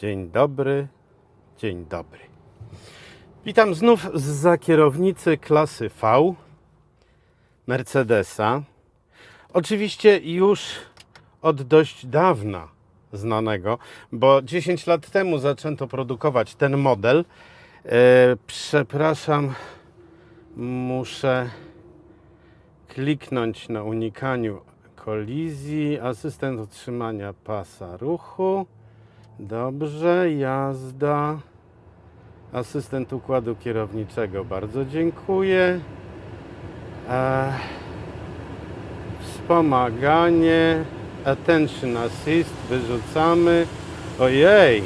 Dzień dobry, dzień dobry. Witam znów za kierownicy klasy V Mercedesa. Oczywiście już od dość dawna znanego, bo 10 lat temu zaczęto produkować ten model. E, przepraszam, muszę kliknąć na unikaniu kolizji. Asystent utrzymania pasa ruchu. Dobrze, jazda. Asystent układu kierowniczego, bardzo dziękuję. Wspomaganie, attention assist, wyrzucamy. Ojej!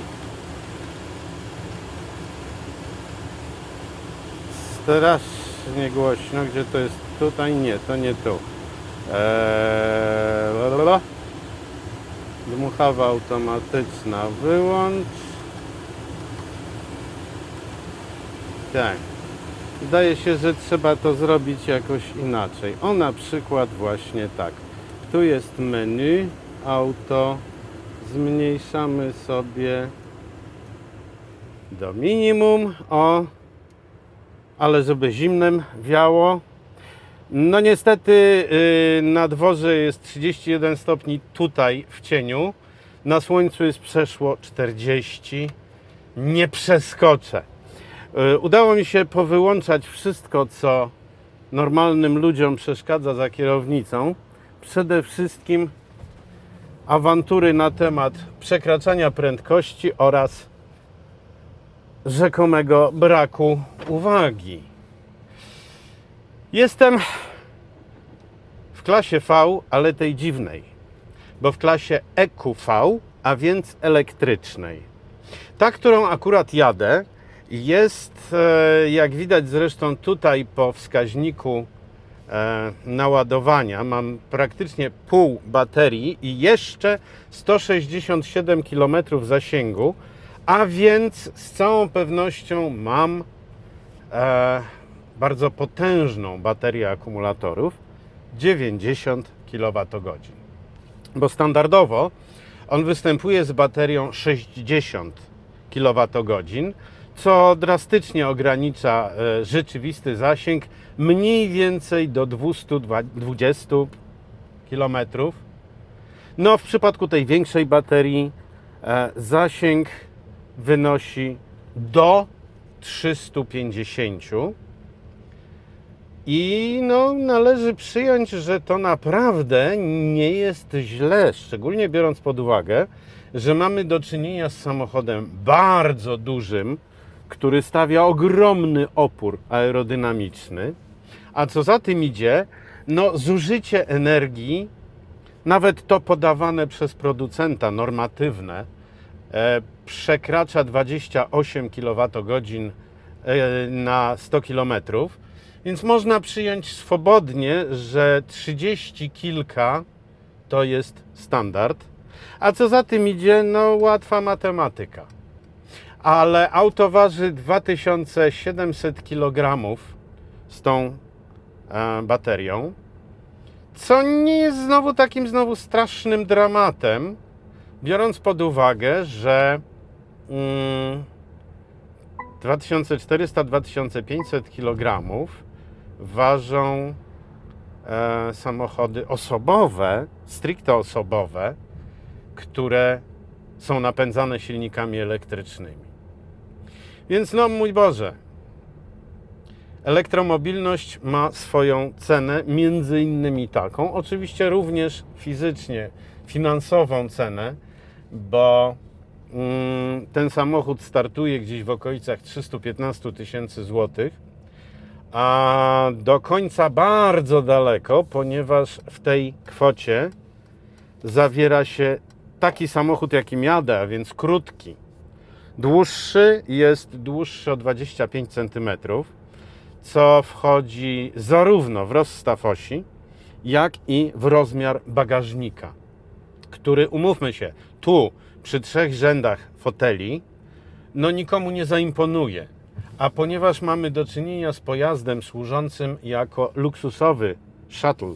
Strasznie głośno, gdzie to jest? Tutaj nie, to nie tu. Eee. Dmuchawa automatyczna wyłącz. Tak. Wydaje się, że trzeba to zrobić jakoś inaczej. O na przykład właśnie tak. Tu jest menu, auto. Zmniejszamy sobie do minimum. O, ale żeby zimnem wiało. No niestety yy, na dworze jest 31 stopni tutaj w cieniu. Na słońcu jest przeszło 40. Nie przeskoczę. Yy, udało mi się powyłączać wszystko, co normalnym ludziom przeszkadza za kierownicą. Przede wszystkim awantury na temat przekraczania prędkości oraz rzekomego braku uwagi. Jestem klasie V, ale tej dziwnej, bo w klasie EQV, a więc elektrycznej. Ta, którą akurat jadę, jest, e, jak widać zresztą tutaj po wskaźniku e, naładowania, mam praktycznie pół baterii i jeszcze 167 km zasięgu, a więc z całą pewnością mam e, bardzo potężną baterię akumulatorów 90 kWh. Bo standardowo on występuje z baterią 60 kWh, co drastycznie ogranicza e, rzeczywisty zasięg mniej więcej do 220 km. No, w przypadku tej większej baterii e, zasięg wynosi do 350 i no, należy przyjąć, że to naprawdę nie jest źle, szczególnie biorąc pod uwagę, że mamy do czynienia z samochodem bardzo dużym, który stawia ogromny opór aerodynamiczny, a co za tym idzie, no, zużycie energii, nawet to podawane przez producenta normatywne, e, przekracza 28 kWh e, na 100 km. Więc można przyjąć swobodnie, że 30 kilka to jest standard. A co za tym idzie, no łatwa matematyka. Ale auto waży 2700 kg z tą e, baterią, co nie jest znowu takim znowu strasznym dramatem, biorąc pod uwagę, że mm, 2400-2500 kg ważą e, samochody osobowe, stricte osobowe, które są napędzane silnikami elektrycznymi. Więc no mój Boże, elektromobilność ma swoją cenę, między innymi taką, oczywiście również fizycznie, finansową cenę, bo mm, ten samochód startuje gdzieś w okolicach 315 tysięcy złotych, a do końca bardzo daleko, ponieważ w tej kwocie zawiera się taki samochód, jakim jadę, a więc krótki. Dłuższy jest dłuższy o 25 cm, co wchodzi zarówno w rozstaw osi, jak i w rozmiar bagażnika, który, umówmy się, tu przy trzech rzędach foteli, no nikomu nie zaimponuje. A ponieważ mamy do czynienia z pojazdem służącym jako luksusowy shuttle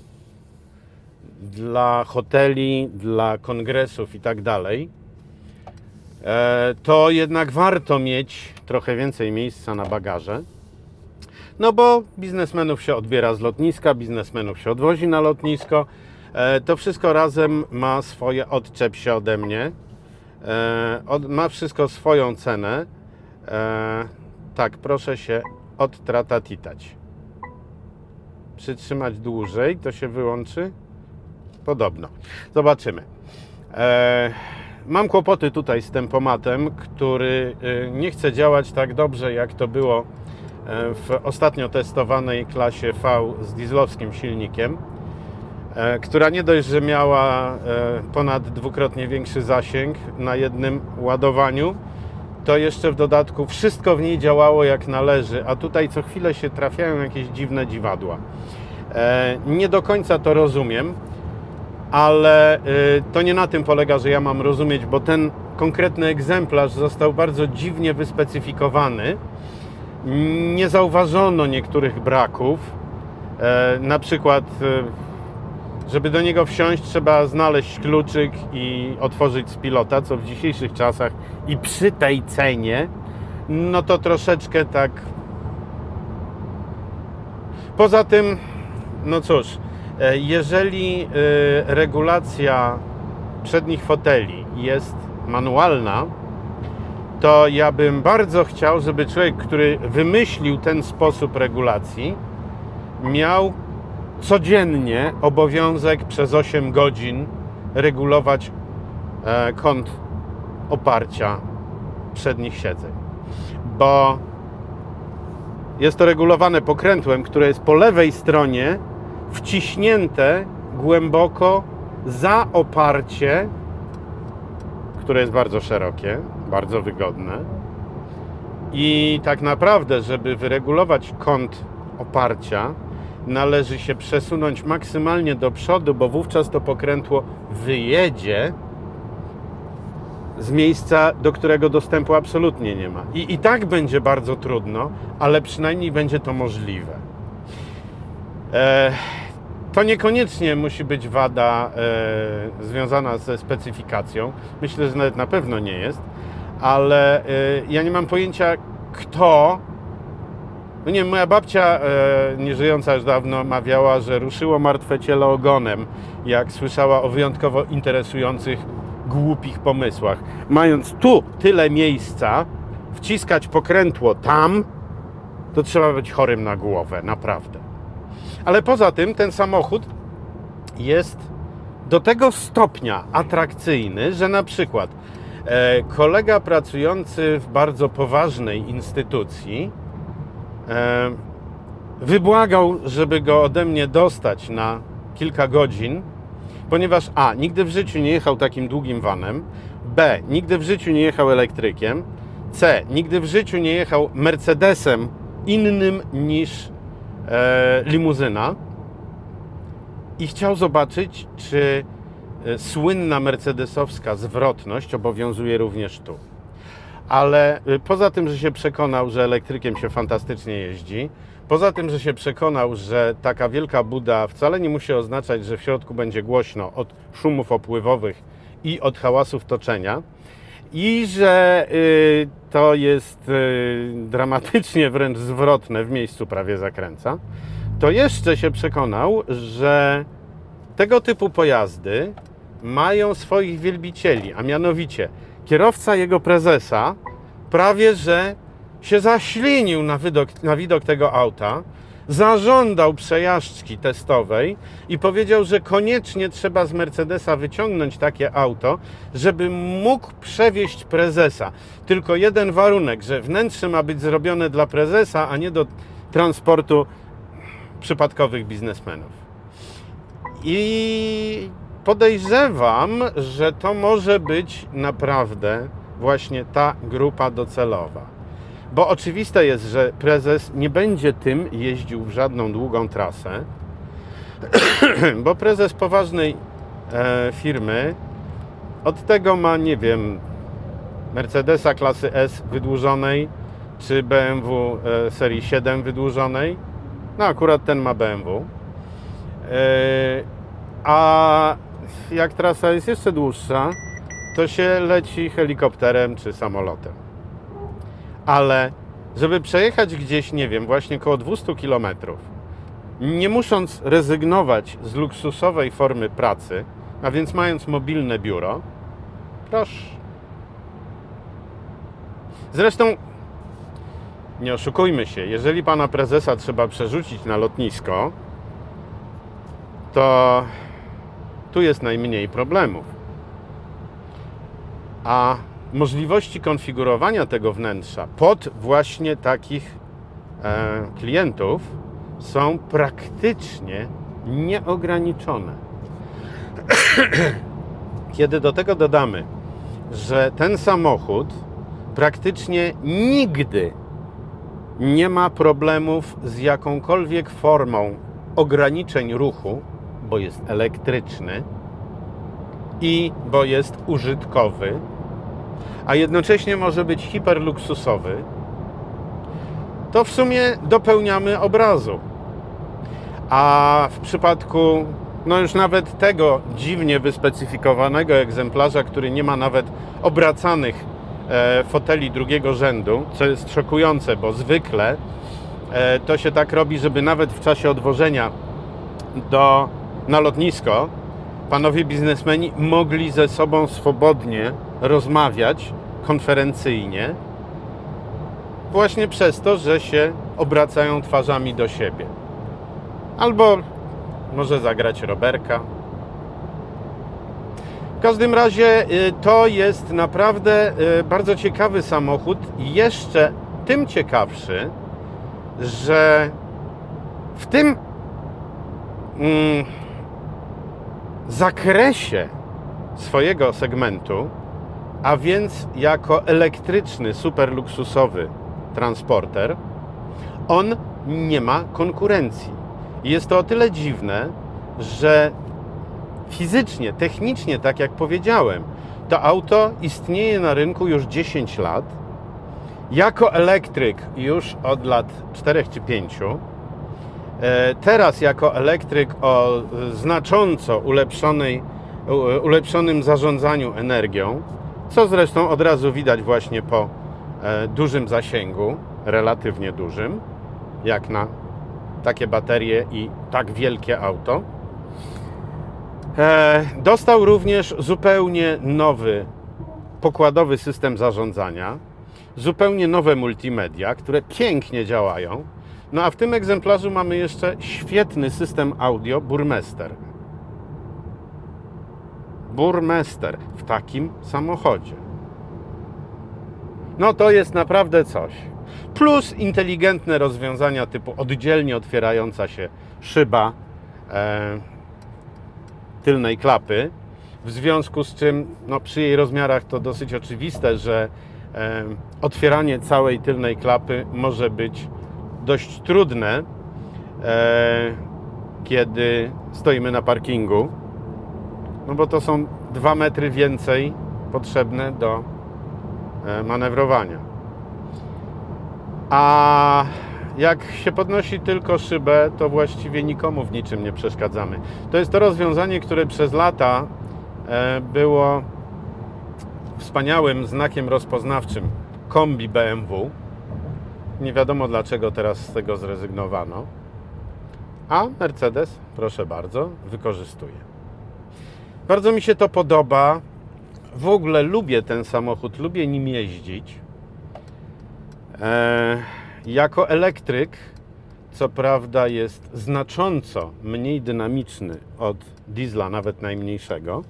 dla hoteli, dla kongresów i tak dalej, e, to jednak warto mieć trochę więcej miejsca na bagaże. No bo biznesmenów się odbiera z lotniska, biznesmenów się odwozi na lotnisko. E, To wszystko razem ma swoje odczep się ode mnie. E, ma wszystko swoją cenę. Tak, proszę się odtratatitać. Przytrzymać dłużej, to się wyłączy? Podobno. Zobaczymy. E, mam kłopoty tutaj z tempomatem, który e, nie chce działać tak dobrze, jak to było e, w ostatnio testowanej klasie V z dieslowskim silnikiem, e, która nie dość, że miała e, ponad dwukrotnie większy zasięg na jednym ładowaniu, to jeszcze w dodatku wszystko w niej działało jak należy, a tutaj co chwilę się trafiają jakieś dziwne dziwadła. E, Nie do końca to rozumiem, ale y, to nie na tym polega, że ja mam rozumieć, bo ten konkretny egzemplarz został bardzo dziwnie wyspecyfikowany. Nie zauważono niektórych braków. E, Na przykład, żeby do niego wsiąść, trzeba znaleźć kluczyk i otworzyć z pilota, co w dzisiejszych czasach i przy tej cenie, no to troszeczkę tak. Poza tym, no cóż, e, jeżeli e, regulacja przednich foteli jest manualna, to ja bym bardzo chciał, żeby człowiek, który wymyślił ten sposób regulacji, miał codziennie obowiązek przez 8 godzin regulować e, kąt oparcia przednich siedzeń. Bo jest to regulowane pokrętłem, które jest po lewej stronie wciśnięte głęboko za oparcie, które jest bardzo szerokie, bardzo wygodne. I tak naprawdę, żeby wyregulować kąt oparcia, należy się przesunąć maksymalnie do przodu, bo wówczas to pokrętło wyjedzie z miejsca, do którego dostępu absolutnie nie ma. I, I tak będzie bardzo trudno, ale przynajmniej będzie to możliwe. E, to niekoniecznie musi być wada e, związana ze specyfikacją. Myślę, że nawet na pewno nie jest, ale e, ja nie mam pojęcia, kto. No nie moja babcia, e, nieżyjąca już dawno, mawiała, że ruszyło martwe ciele ogonem, jak słyszała o wyjątkowo interesujących, głupich pomysłach. Mając tu tyle miejsca, wciskać pokrętło tam, to trzeba być chorym na głowę, naprawdę. Ale poza tym ten samochód jest do tego stopnia atrakcyjny, że na przykład e, kolega pracujący w bardzo poważnej instytucji wybłagał, żeby go ode mnie dostać na kilka godzin, ponieważ A. Nigdy w życiu nie jechał takim długim vanem, B. Nigdy w życiu nie jechał elektrykiem, C. Nigdy w życiu nie jechał Mercedesem innym niż e, limuzyna i chciał zobaczyć, czy e, słynna mercedesowska zwrotność obowiązuje również tu. Ale e, poza tym, że się przekonał, że elektrykiem się fantastycznie jeździ, poza tym, że się przekonał, że taka wielka buda wcale nie musi oznaczać, że w środku będzie głośno od szumów opływowych i od hałasów toczenia, i że y, to jest y, dramatycznie wręcz zwrotne, w miejscu prawie zakręca, to jeszcze się przekonał, że tego typu pojazdy mają swoich wielbicieli, a mianowicie kierowca jego prezesa prawie że się zaślinił na widok, na widok tego auta, zażądał przejażdżki testowej i powiedział, że koniecznie trzeba z Mercedesa wyciągnąć takie auto, żeby mógł przewieźć prezesa. Tylko jeden warunek, że wnętrze ma być zrobione dla prezesa, a nie do transportu przypadkowych biznesmenów. I podejrzewam, że to może być naprawdę właśnie ta grupa docelowa. Bo oczywiste jest, że prezes nie będzie tym jeździł w żadną długą trasę, bo prezes poważnej e, firmy od tego ma, nie wiem, Mercedesa klasy S wydłużonej, czy BMW e, serii 7 wydłużonej. No akurat ten ma BMW. E, a jak trasa jest jeszcze dłuższa, to się leci helikopterem czy samolotem. Ale żeby przejechać gdzieś, nie wiem, właśnie około 200 km, nie musząc rezygnować z luksusowej formy pracy, a więc mając mobilne biuro, proszę. Zresztą nie oszukujmy się, jeżeli pana prezesa trzeba przerzucić na lotnisko, to tu jest najmniej problemów. A możliwości konfigurowania tego wnętrza pod właśnie takich e, klientów są praktycznie nieograniczone. Kiedy do tego dodamy, że ten samochód praktycznie nigdy nie ma problemów z jakąkolwiek formą ograniczeń ruchu, bo jest elektryczny i bo jest użytkowy, a jednocześnie może być hiperluksusowy, to w sumie dopełniamy obrazu. A w przypadku no już nawet tego dziwnie wyspecyfikowanego egzemplarza, który nie ma nawet obracanych e, foteli drugiego rzędu, co jest szokujące, bo zwykle e, to się tak robi, żeby nawet w czasie odwożenia do, na lotnisko panowie biznesmeni mogli ze sobą swobodnie rozmawiać konferencyjnie, właśnie przez to, że się obracają twarzami do siebie. Albo może zagrać Roberka. W każdym razie y, to jest naprawdę y, bardzo ciekawy samochód. Jeszcze tym ciekawszy, że w tym mm, zakresie swojego segmentu, a więc jako elektryczny, super luksusowy transporter, on nie ma konkurencji. Jest to o tyle dziwne, że fizycznie, technicznie, tak jak powiedziałem, to auto istnieje na rynku już 10 lat. Jako elektryk już od lat 4 czy 5. E, Teraz jako elektryk o znacząco ulepszonej, ulepszonym zarządzaniu energią, co zresztą od razu widać właśnie po e, dużym zasięgu, relatywnie dużym, jak na takie baterie i tak wielkie auto. E, Dostał również zupełnie nowy pokładowy system zarządzania, zupełnie nowe multimedia, które pięknie działają. No a w tym egzemplarzu mamy jeszcze świetny system audio Burmester. Burmester w takim samochodzie. No to jest naprawdę coś. Plus inteligentne rozwiązania typu oddzielnie otwierająca się szyba e, tylnej klapy, w związku z czym no, przy jej rozmiarach to dosyć oczywiste, że e, otwieranie całej tylnej klapy może być dość trudne, e, kiedy stoimy na parkingu, no bo to są dwa metry więcej potrzebne do e, manewrowania. A jak się podnosi tylko szybę, to właściwie nikomu w niczym nie przeszkadzamy. To jest to rozwiązanie, które przez lata e, było wspaniałym znakiem rozpoznawczym kombi BMW. Nie wiadomo dlaczego teraz z tego zrezygnowano. A Mercedes, proszę bardzo, wykorzystuje. Bardzo mi się to podoba. W ogóle lubię ten samochód, lubię nim jeździć. E, jako elektryk, co prawda, jest znacząco mniej dynamiczny od diesla, nawet najmniejszego,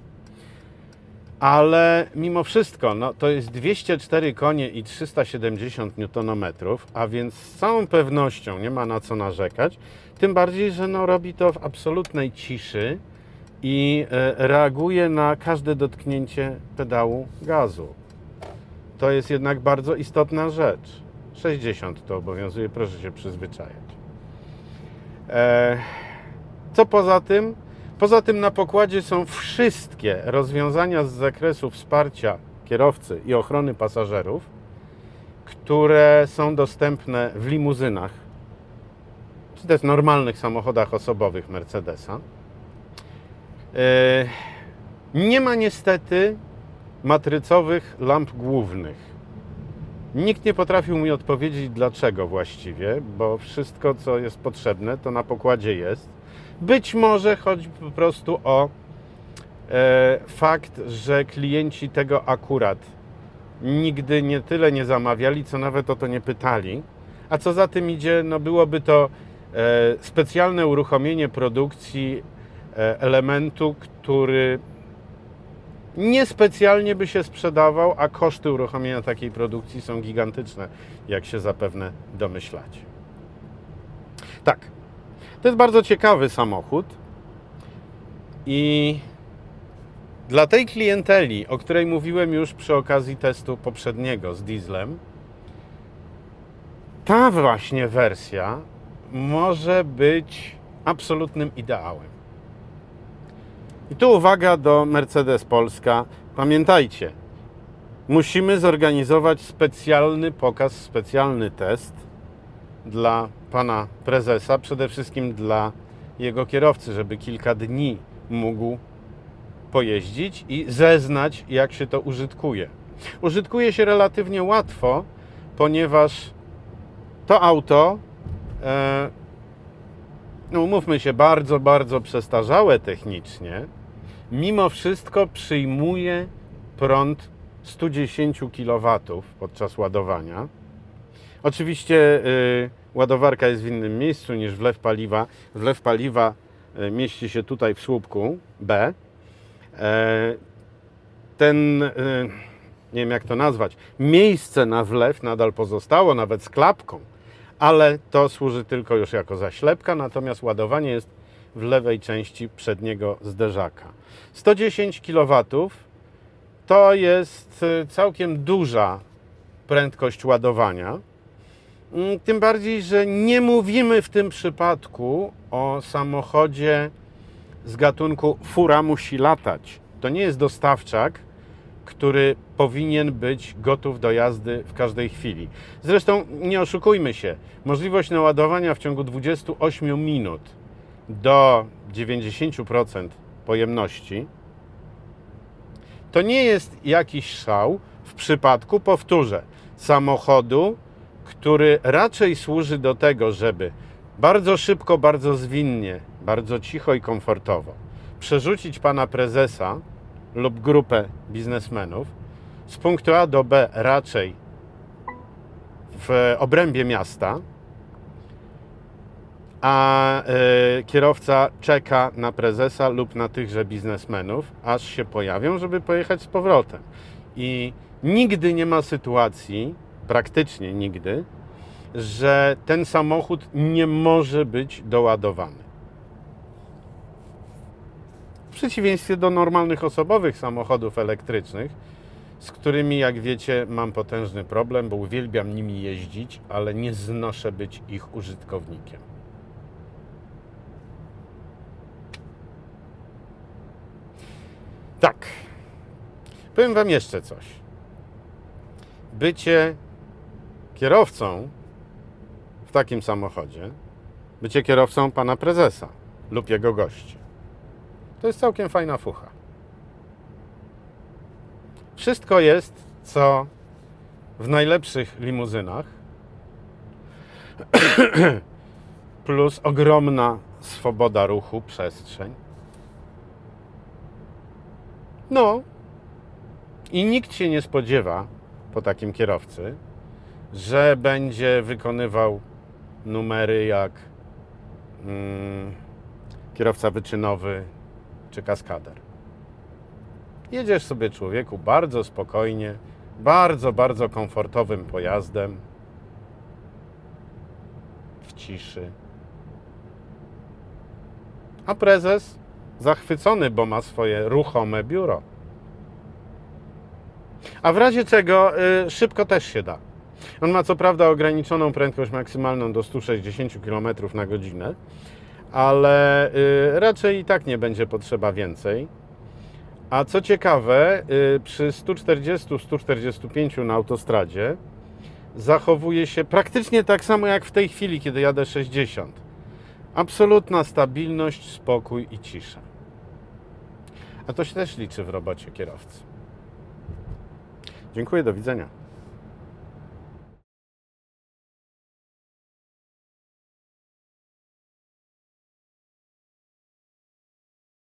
ale mimo wszystko no, to jest 204 konie i 370 Nm, a więc z całą pewnością nie ma na co narzekać. Tym bardziej, że no, robi to w absolutnej ciszy i e, reaguje na każde dotknięcie pedału gazu. To jest jednak bardzo istotna rzecz. 60 to obowiązuje, proszę się przyzwyczajać. E, co poza tym? Poza tym na pokładzie są wszystkie rozwiązania z zakresu wsparcia kierowcy i ochrony pasażerów, które są dostępne w limuzynach, czy też normalnych samochodach osobowych Mercedesa. E, nie ma niestety matrycowych lamp głównych. Nikt nie potrafił mi odpowiedzieć dlaczego właściwie, bo wszystko co jest potrzebne to na pokładzie jest. Być może chodzi po prostu o e, fakt, że klienci tego akurat nigdy nie tyle nie zamawiali, co nawet o to nie pytali. A co za tym idzie, no byłoby to e, specjalne uruchomienie produkcji e, elementu, który niespecjalnie by się sprzedawał, a koszty uruchomienia takiej produkcji są gigantyczne, jak się zapewne domyślacie. Tak, to jest bardzo ciekawy samochód i dla tej klienteli, o której mówiłem już przy okazji testu poprzedniego z dieslem, ta właśnie wersja może być absolutnym ideałem. I tu uwaga do Mercedes Polska. Pamiętajcie, musimy zorganizować specjalny pokaz, specjalny test dla pana prezesa, przede wszystkim dla jego kierowcy, żeby kilka dni mógł pojeździć i zeznać, jak się to użytkuje. Użytkuje się relatywnie łatwo, ponieważ to auto, e, no umówmy się, bardzo, bardzo przestarzałe technicznie, mimo wszystko przyjmuje prąd 110 kW podczas ładowania. Oczywiście y, ładowarka jest w innym miejscu niż wlew paliwa. Wlew paliwa y, mieści się tutaj w słupku B. E, ten, y, nie wiem jak to nazwać, miejsce na wlew nadal pozostało, nawet z klapką, ale to służy tylko już jako zaślepka, natomiast ładowanie jest w lewej części przedniego zderzaka. 110 kW to jest całkiem duża prędkość ładowania. Mm, Tym bardziej, że nie mówimy w tym przypadku o samochodzie z gatunku fura musi latać. To nie jest dostawczak, który powinien być gotów do jazdy w każdej chwili. Zresztą nie oszukujmy się, możliwość naładowania w ciągu 28 minut do 90% pojemności to nie jest jakiś szał w przypadku, powtórzę, samochodu, który raczej służy do tego, żeby bardzo szybko, bardzo zwinnie, bardzo cicho i komfortowo przerzucić pana prezesa lub grupę biznesmenów z punktu A do B raczej w obrębie miasta, a e, kierowca czeka na prezesa lub na tychże biznesmenów, aż się pojawią, żeby pojechać z powrotem. I nigdy nie ma sytuacji, praktycznie nigdy, że ten samochód nie może być doładowany. W przeciwieństwie do normalnych osobowych samochodów elektrycznych, z którymi, jak wiecie, mam potężny problem, bo uwielbiam nimi jeździć, ale nie znoszę być ich użytkownikiem. Tak. Powiem Wam jeszcze coś. Bycie kierowcą w takim samochodzie, bycie kierowcą pana prezesa lub jego gości, to jest całkiem fajna fucha. Wszystko jest, co w najlepszych limuzynach, plus ogromna swoboda ruchu, przestrzeń. No. I nikt się nie spodziewa po takim kierowcy, że będzie wykonywał numery jak mm, kierowca wyczynowy czy kaskader. Jedziesz sobie człowieku bardzo spokojnie, bardzo, bardzo komfortowym pojazdem w ciszy. A prezes zachwycony, bo ma swoje ruchome biuro. A w razie czego y, szybko też się da. On ma co prawda ograniczoną prędkość maksymalną do 160 km na godzinę, ale y, raczej i tak nie będzie potrzeba więcej. A co ciekawe, y, przy 140-145 na autostradzie zachowuje się praktycznie tak samo jak w tej chwili, kiedy jadę 60. Absolutna stabilność, spokój i cisza. A to się też liczy w robocie kierowcy. Dziękuję, do widzenia.